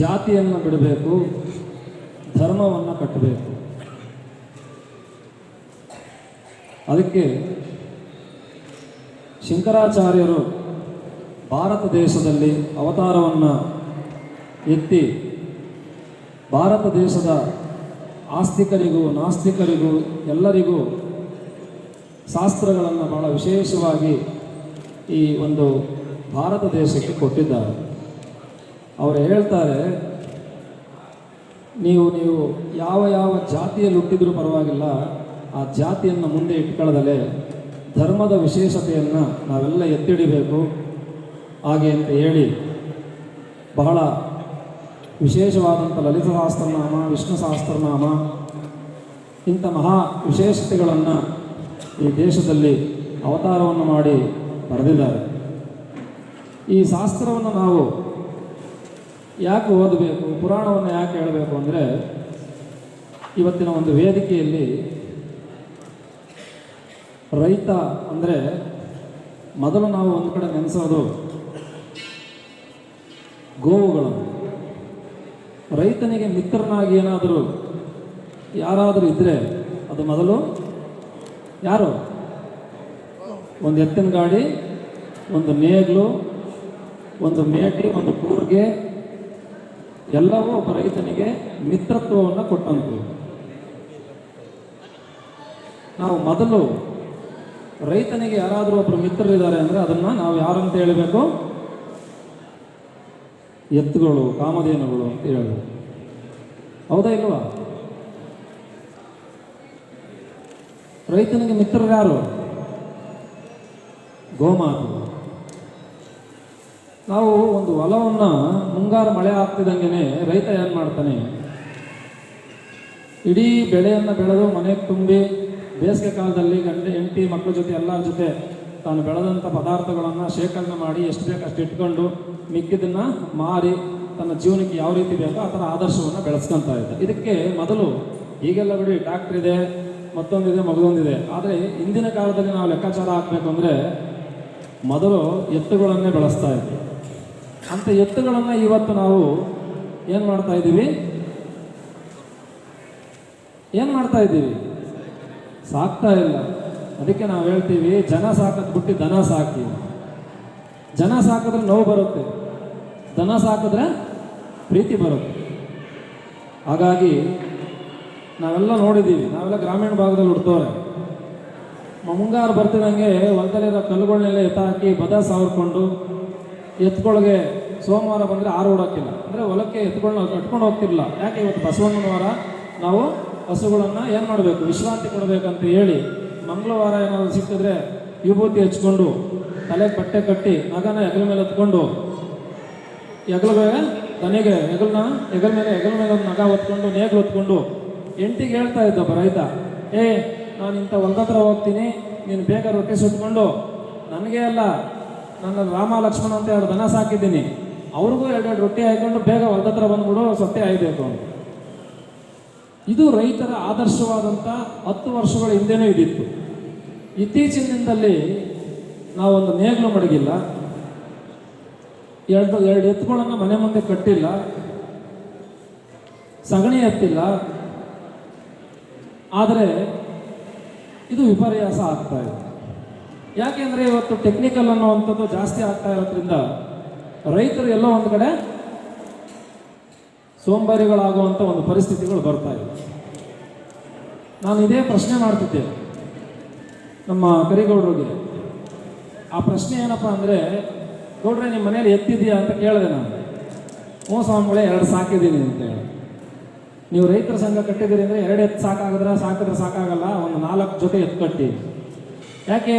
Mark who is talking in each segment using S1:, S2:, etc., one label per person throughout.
S1: ಜಾತಿಯನ್ನು ಬಿಡಬೇಕು, ಧರ್ಮವನ್ನು ಕಟ್ಟಬೇಕು ಅದಕ್ಕೆ ಶಂಕರಾಚಾರ್ಯರು ಭಾರತ ದೇಶದಲ್ಲಿ ಅವತಾರವನ್ನು ಎತ್ತಿ, ಭಾರತ ದೇಶದ ಆಸ್ತಿಕರಿಗೂ ನಾಸ್ತಿಕರಿಗೂ ಎಲ್ಲರಿಗೂ ಶಾಸ್ತ್ರಗಳನ್ನು ಬಹಳ ವಿಶೇಷವಾಗಿ ಈ ಒಂದು ಭಾರತ ದೇಶಕ್ಕೆ ಕೊಟ್ಟಿದ್ದಾರೆ. ಅವರು ಹೇಳ್ತಾರೆ, ನೀವು ನೀವು ಯಾವ ಯಾವ ಜಾತಿಯಲ್ಲಿ ಹುಟ್ಟಿದ್ರೂ ಪರವಾಗಿಲ್ಲ, ಆ ಜಾತಿಯನ್ನು ಮುಂದೆ ಇಟ್ಕೊಳ್ಳದಲೆ ಧರ್ಮದ ವಿಶೇಷತೆಯನ್ನು ನಾವೆಲ್ಲ ಎತ್ತಿಡಿಬೇಕು. ಹಾಗೆ ಅಂತ ಹೇಳಿ ಬಹಳ ವಿಶೇಷವಾದಂಥ ಲಲಿತ ಸಹಸ್ರನಾಮ, ವಿಷ್ಣು ಸಹಸ್ರನಾಮ, ಇಂಥ ಮಹಾ ವಿಶೇಷತೆಗಳನ್ನು ಈ ದೇಶದಲ್ಲಿ ಅವತಾರವನ್ನು ಮಾಡಿ ಬರೆದಿದ್ದಾರೆ. ಈ ಶಾಸ್ತ್ರವನ್ನು ನಾವು ಯಾಕೆ ಓದಬೇಕು? ಪುರಾಣವನ್ನು ಯಾಕೆ ಹೇಳಬೇಕು ಅಂದರೆ, ಇವತ್ತಿನ ಒಂದು ವೇದಿಕೆಯಲ್ಲಿ ರೈತ ಅಂದರೆ ಮೊದಲು ನಾವು ಒಂದು ಕಡೆ ನೆನೆಸೋದು ಗೋವುಗಳನ್ನು. ರೈತನಿಗೆ ಮಿತ್ರನಾಗಿ ಏನಾದರೂ ಯಾರಾದರೂ ಇದ್ದರೆ ಅದು ಮೊದಲು ಯಾರು? ಒಂದು ಎತ್ತಿನ ಗಾಡಿ, ಒಂದು ನೇಗ್ಲು, ಒಂದು ಮೇಟಿ ಒಂದು ಕೂರ್ಗೆ ಎಲ್ಲವೂ ಒಬ್ಬ ರೈತನಿಗೆ ಮಿತ್ರತ್ವವನ್ನು ಕೊಟ್ಟಂತು ನಾವು ಮೊದಲು ರೈತನಿಗೆ ಯಾರಾದರೂ ಒಬ್ಬರು ಮಿತ್ರರಿದ್ದಾರೆ ಅಂದರೆ ಅದನ್ನು ನಾವು ಯಾರಂತ ಹೇಳಬೇಕು? ಎತ್ತುಗಳು, ಕಾಮಧೇನುಗಳು ಅಂತ ಹೇಳಬೇಕು. ಹೌದಾ ಇಲ್ವಾ? ರೈತನಿಗೆ ಮಿತ್ರರು ಯಾರು? ಗೋಮಾತೆ. ನಾವು ಒಂದು ಹೊಲವನ್ನು ಮುಂಗಾರು ಮಳೆ ಆಗ್ತಿದ್ದಂಗೆ ರೈತ ಏನು ಮಾಡ್ತಾನೆ? ಇಡೀ ಬೆಳೆಯನ್ನು ಬೆಳೆದು ಮನೆಗೆ ತುಂಬಿ ಬೇಸಿಗೆ ಕಾಲದಲ್ಲಿ ಗಂಡ, ಹೆಂಡತಿ ಮಕ್ಕಳ ಜೊತೆ ಎಲ್ಲರ ಜೊತೆ ತಾನು ಬೆಳೆದಂಥ ಪದಾರ್ಥಗಳನ್ನು ಶೇಖರಣೆ ಮಾಡಿ ಎಷ್ಟು ಬೇಕು ಅಷ್ಟು ಇಟ್ಕೊಂಡು ಮಿಕ್ಕಿದ್ದನ್ನು ಮಾರಿ ತನ್ನ ಜೀವನಕ್ಕೆ ಯಾವ ರೀತಿ ಬೇಕೋ ಆ ಥರ ಆದರ್ಶವನ್ನು ಬೆಳೆಸ್ಕೊತಾ ಇದ್ದ. ಇದಕ್ಕೆ ಮೊದಲು ಈಗೆಲ್ಲ ಬಿಡಿ ಟ್ಯಾಕ್ಟ್ರ್ ಇದೆ, ಮತ್ತೊಂದಿದೆ, ಮಗದೊಂದಿದೆ. ಆದರೆ ಇಂದಿನ ಕಾಲದಲ್ಲಿ ನಾವು ಲೆಕ್ಕಾಚಾರ ಹಾಕಬೇಕು ಅಂದರೆ ಮೊದಲು ಎತ್ತುಗಳನ್ನೇ ಬೆಳೆಸ್ತಾ ಇದ್ವಿ. ಅಂಥ ಎತ್ತುಗಳನ್ನು ಇವತ್ತು ನಾವು ಏನು ಮಾಡ್ತಾ ಇದ್ದೀವಿ? ಏನು ಮಾಡ್ತಾ ಇದ್ದೀವಿ? ಸಾಕ್ತಾ ಇಲ್ಲ. ಅದಕ್ಕೆ ನಾವು ಹೇಳ್ತೀವಿ, ಜನ ಸಾಕದ್ ಬಿಟ್ಟು ದನ ಸಾಕಿ. ಜನ ಸಾಕಿದ್ರೆ ನೋವು ಬರುತ್ತೆ. ದನ ಸಾಕಿದ್ರೆ ಪ್ರೀತಿ ಬರುತ್ತೆ. ಹಾಗಾಗಿ ನಾವೆಲ್ಲ ನೋಡಿದ್ದೀವಿ. ನಾವೆಲ್ಲ ಗ್ರಾಮೀಣ ಭಾಗದಲ್ಲಿ ಹುಡ್ತವ್ರೆ. ಮುಂಗಾರು ಬರ್ತಿದಂಗೆ ಹೊಲದಲ್ಲಿರೋ ಕಲ್ಲುಗಳನ್ನೆಲ್ಲ ಎತ್ತಾಕಿ ಬದ ಸಾವ್ರ್ಕೊಂಡು ಎತ್ಕೊಳಗೆ ಸೋಮವಾರ ಬಂದರೆ ಆರು ಓಡೋಕ್ಕಿಲ್ಲ ಅಂದರೆ ಹೊಲಕ್ಕೆ ಎತ್ಕೊಂಡು ಕಟ್ಕೊಂಡು ಹೋಗ್ತಿರಲಿಲ್ಲ. ಯಾಕೆ ಇವತ್ತು ಬಸವಣ್ಣನ ವಾರ? ನಾವು ಹಸುಗಳನ್ನು ಏನು ಮಾಡಬೇಕು? ವಿಶ್ರಾಂತಿ ಕೊಡಬೇಕಂತ ಹೇಳಿ ಮಂಗಳವಾರ ಏನಾದರೂ ಸಿಕ್ಕಿದ್ರೆ ವಿಭೂತಿ ಹಚ್ಕೊಂಡು ತಲೆ ಬಟ್ಟೆ ಕಟ್ಟಿ ಮಗನ ಹೆಗಲ ಮೇಲೆ ಎತ್ಕೊಂಡು ಹೆಗಲ ಮೇಲೆ ತನಗೆ ಹೆಗಲನ್ನ ಹೆಗಲ ಮೇಲೆ ಹೆಗಲ ಮೇಲೆ ನಗ ಹೊತ್ಕೊಂಡು ನೇಗ್ಲು ಹೊತ್ಕೊಂಡು ಎಂಟಿಗೆ ಹೇಳ್ತಾ ಇದ್ದಪ್ಪ ರೈತ, ಏ, ನಾನು ಇಂಥ ಒಂದತ್ರ ಹೋಗ್ತೀನಿ, ನೀನು ಬೇಗ ರೊಟ್ಟಿ ಸುಟ್ಕೊಂಡು, ನನಗೆ ಅಲ್ಲ ನನ್ನ ರಾಮ ಲಕ್ಷ್ಮಣ ಅಂತ ಎರಡು ದನ ಸಾಕಿದ್ದೀನಿ. ಅವ್ರಿಗೂ ಎರಡೆರಡು ರೊಟ್ಟಿ ಹಾಕೊಂಡು ಬೇಗ ಹೊಲದ ಬಂದ್ಬಿಡು ಸತ್ಯ ಆಯ್ಬೇಕು ಇದು ರೈತರ ಆದರ್ಶವಾದಂಥ ಹತ್ತು ವರ್ಷಗಳ ಹಿಂದೆನೂ ಇದಿತ್ತು. ಇತ್ತೀಚಿನ ದಿನದಲ್ಲಿ ನಾವೊಂದು ನೇಗ್ಲು ಮಡಗಿಲ್ಲ. ಎರಡು ಎರಡು ಎತ್ತುಗಳನ್ನು ಮನೆ ಮುಂದೆ ಕಟ್ಟಿಲ್ಲ. ಸಗಣಿ ಎತ್ತಿಲ್ಲ. ಆದರೆ ಇದು ವಿಪರ್ಯಾಸ ಆಗ್ತಾ ಇದೆ. ಯಾಕೆಂದರೆ ಇವತ್ತು ಟೆಕ್ನಿಕಲ್ ಅನ್ನುವಂಥದ್ದು ಜಾಸ್ತಿ ಆಗ್ತಾ ಇರೋದ್ರಿಂದ ರೈತರು ಎಲ್ಲೋ ಒಂದು ಕಡೆ ಸೋಂಬಾರಿಗಳಾಗುವಂಥ ಒಂದು ಪರಿಸ್ಥಿತಿಗಳು ಬರ್ತಾ ಇವೆ ನಾನು ಇದೇ ಪ್ರಶ್ನೆ ಮಾಡ್ತಿದ್ದೆ ನಮ್ಮ ಕರಿಗೌಡರಿಗೆ. ಆ ಪ್ರಶ್ನೆ ಏನಪ್ಪ ಅಂದರೆ, ಗೌಡ್ರೆ ನಿಮ್ಮ ಮನೇಲಿ ಎತ್ತಿದೆಯಾ ಅಂತ ಕೇಳಿದೆ ನಾನು. ಹ್ಞೂ ಸ್ವಾಮಿಗಳೇ, ಎರಡು ಸಾಕಿದ್ದೀನಿ ಅಂತ ಹೇಳಿ. ನೀವು ರೈತರ ಸಂಘ ಕಟ್ಟಿದ್ದೀರಿ ಅಂದರೆ ಎರಡು ಎತ್ತು ಸಾಕಾಗಿದ್ರೆ ಸಾಕಿದ್ರೆ ಸಾಕಾಗಲ್ಲ, ಒಂದು ನಾಲ್ಕು ಜೊತೆ ಎತ್ತು ಕಟ್ಟಿ. ಯಾಕೆ?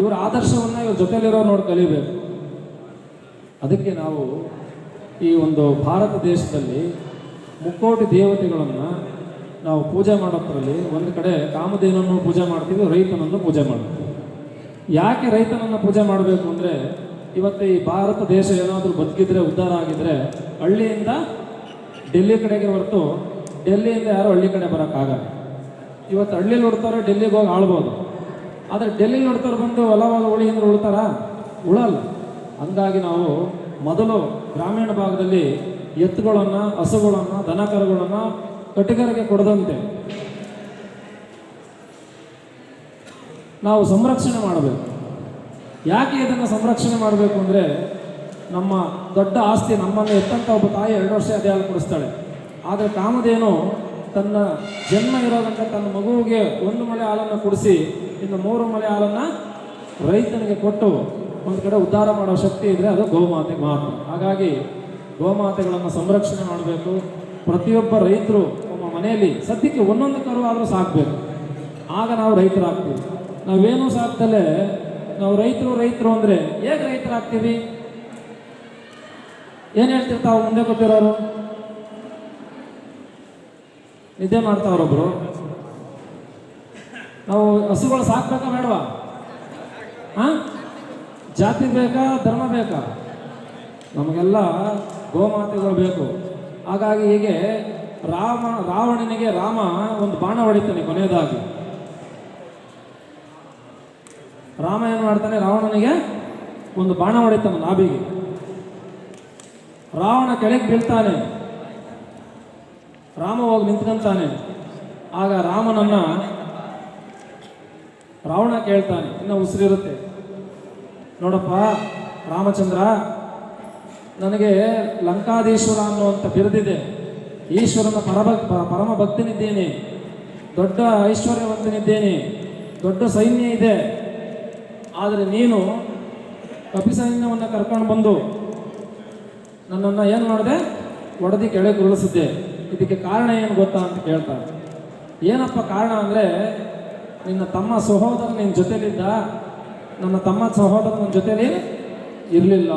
S1: ಇವರ ಆದರ್ಶವನ್ನು ಇವ್ರ ಜೊತೆಯಲ್ಲಿರೋ ನೋಡಿ ಕಲಿಬೇಕು. ಅದಕ್ಕೆ ನಾವು ಈ ಒಂದು ಭಾರತ ದೇಶದಲ್ಲಿ ಮುಕ್ಕೋಟಿ ದೇವತೆಗಳನ್ನು ನಾವು ಪೂಜೆ ಮಾಡೋದ್ರಲ್ಲಿ ಒಂದು ಕಡೆ ಕಾಮಧೇನನ್ನು ಪೂಜೆ ಮಾಡ್ತೀವಿ, ರೈತನನ್ನು ಪೂಜೆ ಮಾಡ್ತೀವಿ. ಯಾಕೆ ರೈತನನ್ನು ಪೂಜೆ ಮಾಡಬೇಕು ಅಂದರೆ ಇವತ್ತು ಈ ಭಾರತ ದೇಶ ಏನಾದರೂ ಬದುಕಿದ್ರೆ, ಉದ್ಧಾರ ಆಗಿದ್ರೆ ಹಳ್ಳಿಯಿಂದ ಡೆಲ್ಲಿ ಕಡೆಗೆ ಹೊರತು ಡೆಲ್ಲಿಯಿಂದ ಯಾರು ಹಳ್ಳಿ ಕಡೆ ಬರೋಕ್ಕಾಗಲ್ಲ. ಇವತ್ತು ಹಳ್ಳಿಲಿ ಹುಡ್ತಾರೆ ಡೆಲ್ಲಿಗೆ ಹೋಗಿ ಆಳ್ಬೋದು. ಆದರೆ ಡೆಲ್ಲಿ ನೋಡ್ತಾರೆ ಬಂದು ಹೊಲವಾಗ ಉಳಿ ಅಂದ್ರೆ ಉಳ್ತಾರ? ಉಳಲ್ಲ. ಹಂಗಾಗಿ ನಾವು ಮೊದಲು ಗ್ರಾಮೀಣ ಭಾಗದಲ್ಲಿ ಎತ್ತುಗಳನ್ನು, ಹಸುಗಳನ್ನು ದನ ಕರುಗಳನ್ನು ಕಟಿಗರಿಗೆ ಕೊಡದಂತೆ. ನಾವು ಸಂರಕ್ಷಣೆ ಮಾಡಬೇಕು. ಯಾಕೆ ಇದನ್ನು ಸಂರಕ್ಷಣೆ ಮಾಡಬೇಕು ಅಂದರೆ ನಮ್ಮ ದೊಡ್ಡ ಆಸ್ತಿ ನಮ್ಮನ್ನು ಎತ್ತಂತ ಒಬ್ಬ ತಾಯಿ ಎರಡು ವರ್ಷ ಅದೇ ಹಾಲು ಕೊಡಿಸ್ತಾಳೆ. ಆದರೆ ಕಾಮಧೇನು ತನ್ನ ಜನ್ಮ ಇರೋದಂತ ತನ್ನ ಮಗುವಿಗೆ ಒಂದು ಮಳೆ ಹಾಲನ್ನು ಕುಡಿಸಿ ಇನ್ನು ಮೂರು ಮಳೆ ಹಾಲನ್ನು ರೈತನಿಗೆ ಕೊಟ್ಟು ಒಂದು ಕಡೆ ಉದ್ಧಾರ ಮಾಡೋ ಶಕ್ತಿ ಇದ್ದರೆ ಅದು ಗೋಮಾತೆ ಮಾತ್ರ ಹಾಗಾಗಿ ಗೋಮಾತೆಗಳನ್ನು ಸಂರಕ್ಷಣೆ ಮಾಡಬೇಕು. ಪ್ರತಿಯೊಬ್ಬ ರೈತರು ನಮ್ಮ ಮನೆಯಲ್ಲಿ ಸದ್ಯಕ್ಕೆ ಒಂದೊಂದು ಕರು ಆದರೂ ಸಾಕಬೇಕು. ಆಗ ನಾವು ರೈತರಾಗ್ತೀವಿ. ನಾವೇನು ಸಾಕ್ತಲೇ ನಾವು ರೈತರು ರೈತರು ಅಂದರೆ ಹೇಗೆ ರೈತರಾಗ್ತೀವಿ? ಏನು ಹೇಳ್ತಿರ್ತಾವ ಮುಂದೆ ಗೊತ್ತಿರೋರು? ನಿದ್ದೆ ಮಾಡ್ತಾವ್ರೊಬ್ರು. ನಾವು ಹಸುಗಳು ಸಾಕ್ಬೇಕಾ ಬೇಡವಾ? ಹಾ ಜಾತಿ ಬೇಕಾ, ಧರ್ಮ ಬೇಕಾ? ನಮಗೆಲ್ಲ ಗೋಮಾತೆಗಳು ಬೇಕು. ಹಾಗಾಗಿ ಹೀಗೆ ರಾಮ, ರಾವಣನಿಗೆ ರಾಮ ಒಂದು ಬಾಣ ಹೊಡಿತಾನೆ ಕೊನೆಯದಾಗಿ. ರಾಮ ಏನು ಮಾಡ್ತಾನೆ? ರಾವಣನಿಗೆ ಒಂದು ಬಾಣ ಹೊಡಿತಾನೆ ನಾಭಿಗೆ. ರಾವಣ ಕೆಳಗೆ ಬೀಳ್ತಾನೆ. ರಾಮ ಹೋಗಿ ನಿಂತ್ಕೊಂತಾನೆ. ಆಗ ರಾಮನನ್ನ ರಾವಣ ಕೇಳ್ತಾನೆ, ಇನ್ನು ಉಸಿರಿರುತ್ತೆ. ನೋಡಪ್ಪ, ರಾಮಚಂದ್ರ, ನನಗೆ ಲಂಕಾಧೀಶ್ವರ ಅನ್ನುವಂಥ ಬಿರುದಿದೆ. ಈಶ್ವರನ ಪರಭ, ಪ- ಪರಮ ಭಕ್ತನಿದ್ದೇನೆ. ದೊಡ್ಡ ಐಶ್ವರ್ಯವಂತನಿದ್ದೇನೆ. ದೊಡ್ಡ ಸೈನ್ಯ ಇದೆ. ಆದರೆ ನೀನು ಕಪಿ ಸೈನ್ಯವನ್ನು ಕರ್ಕೊಂಡು ಬಂದು ನನ್ನನ್ನು ಏನು ಮಾಡಿದೆ? ಒಡೆದಿ ಕೆಳಗೆ ಉರುಳಿಸಿದ್ದೆ. ಇದಕ್ಕೆ ಕಾರಣ ಏನು ಗೊತ್ತಾ? ಅಂತ ಕೇಳ್ತಾರೆ ಏನಪ್ಪ ಕಾರಣ ಅಂದರೆ ನಿನ್ನ ತಮ್ಮ ಸಹೋದರ ನಿನ್ನ ಜೊತೆಲಿದ್ದ, ನನ್ನ ತಮ್ಮ ಸಹೋದರ ನನ್ನ ಜೊತೆಲಿ ಇರಲಿಲ್ಲ.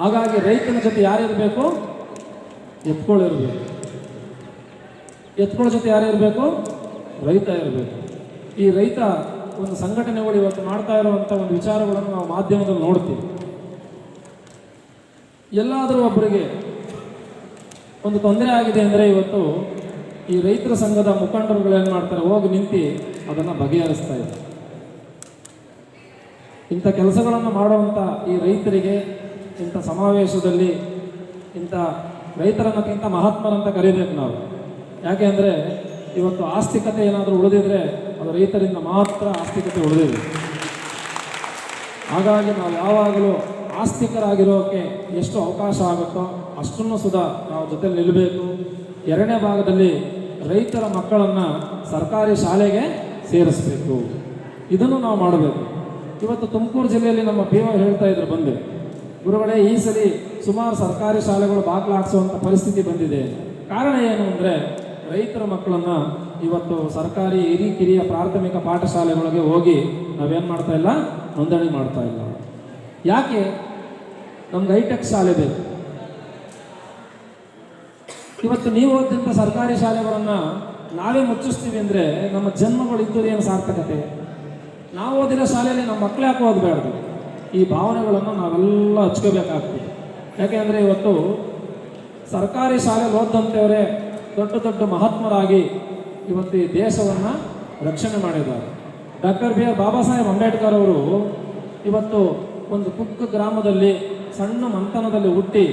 S1: ಹಾಗಾಗಿ ರೈತನ ಜೊತೆ ಯಾರಿರಬೇಕು? ಎತ್ಕೊಳ್ಳಿರ್ಬೇಕು ಎತ್ಕೊಳ್ಳೋ ಜೊತೆ ಯಾರಿರಬೇಕು? ರೈತ ಇರಬೇಕು. ಈ ರೈತ ಒಂದು ಸಂಘಟನೆಗಳು ಇವತ್ತು ಮಾಡ್ತಾ ಇರುವಂಥ ಒಂದು ವಿಚಾರಗಳನ್ನು ನಾವು ಮಾಧ್ಯಮದಲ್ಲಿ ನೋಡ್ತೀವಿ. ಎಲ್ಲಾದರೂ ಒಬ್ಬರಿಗೆ ಒಂದು ತೊಂದರೆ ಆಗಿದೆ ಅಂದರೆ ಇವತ್ತು ಈ ರೈತರ ಸಂಘದ ಮುಖಂಡರುಗಳು ಏನು ಮಾಡ್ತಾರೆ? ಹೋಗಿ ನಿಂತು ಅದನ್ನು ಬಗೆಹರಿಸ್ತಾ ಇದ್ದಾರೆ. ಇಂಥ ಕೆಲಸಗಳನ್ನು ಮಾಡುವಂಥ ಈ ರೈತರಿಗೆ ಇಂಥ ಸಮಾವೇಶದಲ್ಲಿ ಇಂಥ ರೈತರನ್ನಕ್ಕಿಂತ ಮಹಾತ್ಮರಂತ ಕರೀಬೇಕು ನಾವು. ಯಾಕೆ ಅಂದರೆ ಇವತ್ತು ಆಸ್ತಿಕತೆ ಏನಾದರೂ ಉಳಿದಿದ್ರೆ ಅದು ರೈತರಿಂದ ಮಾತ್ರ ಆಸ್ತಿಕತೆ ಉಳಿದಿದೆ. ಹಾಗಾಗಿ ನಾವು ಯಾವಾಗಲೂ ಆಸ್ತಿಕರಾಗಿರೋಕ್ಕೆ ಎಷ್ಟು ಅವಕಾಶ ಆಗುತ್ತೋ ಅಷ್ಟನ್ನು ಸುಧಾ ನಾವು ಜೊತೆಲಿ ನಿಲ್ಲಬೇಕು ಎರಡನೇ ಭಾಗದಲ್ಲಿ ರೈತರ ಮಕ್ಕಳನ್ನು ಸರ್ಕಾರಿ ಶಾಲೆಗೆ ಸೇರಿಸಬೇಕು. ಇದನ್ನು ನಾವು ಮಾಡಬೇಕು. ಇವತ್ತು ತುಮಕೂರು ಜಿಲ್ಲೆಯಲ್ಲಿ ನಮ್ಮ ಪಿ ಹೇಳ್ತಾ ಇದ್ರು ಬಂದು, ಗುರುಗಳೇ, ಈ ಸರಿ ಸುಮಾರು ಸರ್ಕಾರಿ ಶಾಲೆಗಳು ಬಾಗಿಲು ಹಾಕ್ಸುವಂಥ ಪರಿಸ್ಥಿತಿ ಬಂದಿದೆ. ಕಾರಣ ಏನು ಅಂದರೆ, ರೈತರ ಮಕ್ಕಳನ್ನು ಇವತ್ತು ಸರ್ಕಾರಿ ಹಿರಿ ಕಿರಿಯ ಪ್ರಾಥಮಿಕ ಪಾಠಶಾಲೆಗಳಿಗೆ ಹೋಗಿ ನಾವೇನು ಮಾಡ್ತಾ ಇಲ್ಲ, ನೋಂದಣಿ ಮಾಡ್ತಾ ಇಲ್ಲ. ಯಾಕೆ? ನಮ್ಗೆ ಹೈಟೆಕ್ ಶಾಲೆ ಬೇಕು. ಇವತ್ತು ನೀವು ಓದಿದಂಥ ಸರ್ಕಾರಿ ಶಾಲೆಗಳನ್ನು ನಾವೇ ಮುಚ್ಚಿಸ್ತೀವಿ ಅಂದರೆ ನಮ್ಮ ಜನ್ಮಗಳು ಇದ್ದದ್ದು ಏನು ಸಾರ್ಥಕತೆ? ನಾವು ಓದಿರೋ ಶಾಲೆಯಲ್ಲಿ ನಮ್ಮ ಮಕ್ಕಳು ಯಾಕೆ ಓದಬಾರ್ದು? ಈ ಭಾವನೆಗಳನ್ನು ನಾವೆಲ್ಲ ಹಚ್ಕೋಬೇಕಾಗ್ತದೆ. ಯಾಕೆಂದರೆ ಇವತ್ತು ಸರ್ಕಾರಿ ಶಾಲೆಯಲ್ಲಿ ಓದಂಥವರೇ ದೊಡ್ಡ ದೊಡ್ಡ ಮಹಾತ್ಮರಾಗಿ ಇವತ್ತು ಈ ದೇಶವನ್ನು ರಕ್ಷಣೆ ಮಾಡಿದ್ದಾರೆ. Doctor B R Baba Saheb Ambedkar ಅವರು ಇವತ್ತು ಒಂದು ಕುಕ್ಕ ಗ್ರಾಮದಲ್ಲಿ ಸಣ್ಣ ಮಂಥನದಲ್ಲಿ ಹುಟ್ಟಿ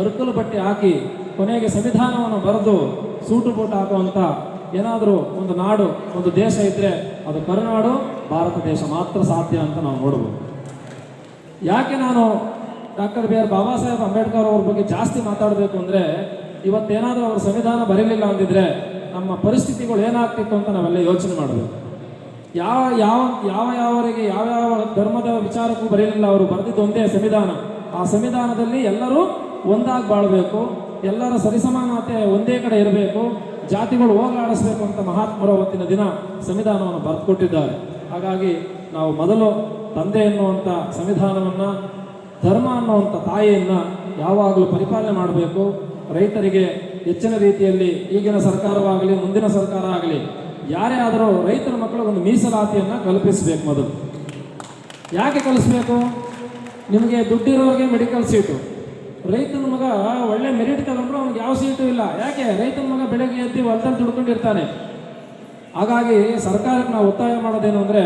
S1: ಅರಕಲು ಬಟ್ಟೆ ಹಾಕಿ ಕೊನೆಗೆ ಸಂವಿಧಾನವನ್ನು ಬರೆದು ಸೂಟು ಬೂಟು ಹಾಕುವಂಥ ಏನಾದರೂ ಒಂದು ನಾಡು, ಒಂದು ದೇಶ ಇದ್ದರೆ ಅದು ಕರುನಾಡು, ಭಾರತ ದೇಶ ಮಾತ್ರ ಸಾಧ್ಯ ಅಂತ ನಾವು ನೋಡ್ಬೋದು. ಯಾಕೆ ನಾನು doctor B R Baba Saheb Ambedkar ಅವ್ರ ಬಗ್ಗೆ ಜಾಸ್ತಿ ಮಾತಾಡಬೇಕು ಅಂದರೆ ಇವತ್ತೇನಾದರೂ ಅವರ ಸಂವಿಧಾನ ಬರೀಲಿಲ್ಲ ಅಂದಿದ್ರೆ ನಮ್ಮ ಪರಿಸ್ಥಿತಿಗಳು ಏನಾಗ್ತಿತ್ತು ಅಂತ ನಾವೆಲ್ಲ ಯೋಚನೆ ಮಾಡಬೇಕು. ಯಾವ ಯಾವ ಯಾವ ಯಾವ ಯಾವ ಧರ್ಮದ ವಿಚಾರಕ್ಕೂ ಬರೀಲಿಲ್ಲ, ಅವರು ಬರೆದಿದ್ದು ಒಂದೇ ಸಂವಿಧಾನ. ಆ ಸಂವಿಧಾನದಲ್ಲಿ ಎಲ್ಲರೂ ಒಂದಾಗಿ ಬಾಳಬೇಕು. ಎಲ್ಲರ ಸರಿಸಮಾನತೆ ಒಂದೇ ಕಡೆ ಇರಬೇಕು, ಜಾತಿಗಳು ಹೋಗಲಾಡಿಸ್ಬೇಕು ಅಂತ ಮಹಾತ್ಮರು ಅವತ್ತಿನ ದಿನ ಸಂವಿಧಾನವನ್ನು ಬರೆದುಕೊಟ್ಟಿದ್ದಾರೆ. ಹಾಗಾಗಿ ನಾವು ಮೊದಲು ತಂದೆ ಎನ್ನುವಂಥ ಸಂವಿಧಾನವನ್ನು, ಧರ್ಮ ಅನ್ನುವಂಥ ತಾಯಿಯನ್ನು ಯಾವಾಗಲೂ ಪರಿಪಾಲನೆ ಮಾಡಬೇಕು. ರೈತರಿಗೆ ಹೆಚ್ಚಿನ ರೀತಿಯಲ್ಲಿ ಈಗಿನ ಸರ್ಕಾರವಾಗಲಿ, ಮುಂದಿನ ಸರ್ಕಾರ ಆಗಲಿ, ಯಾರೇ ಆದರೂ ರೈತರ ಮಕ್ಕಳು ಒಂದು ಮೀಸಲಾತಿಯನ್ನು ಕಲ್ಪಿಸಬೇಕು ಮೊದಲು. ಯಾಕೆ ಕಲಿಸ್ಬೇಕು? ನಿಮಗೆ ದುಡ್ಡಿರೋರಿಗೆ ಮೆಡಿಕಲ್ ಸೀಟು ರೈತನ ಮಗ ಒಳ್ಳೆ ಮೆರಿಟ್ ತಗೊಂಡ್ರು ಅವ್ನಿಗೆ ಯಾವ ಸೀಟು ಇಲ್ಲ. ಯಾಕೆ? ರೈತನ ಮಗ ಬೆಳಗ್ಗೆ ಎದ್ದು ಹೊಲದಲ್ಲಿ ದುಡ್ಕೊಂಡಿರ್ತಾನೆ. ಹಾಗಾಗಿ ಸರ್ಕಾರಕ್ಕೆ ನಾವು ಒತ್ತಾಯ ಮಾಡೋದೇನು ಅಂದರೆ,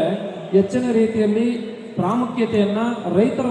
S1: ಹೆಚ್ಚಿನ ರೀತಿಯಲ್ಲಿ ಪ್ರಾಮುಖ್ಯತೆಯನ್ನು ರೈತರ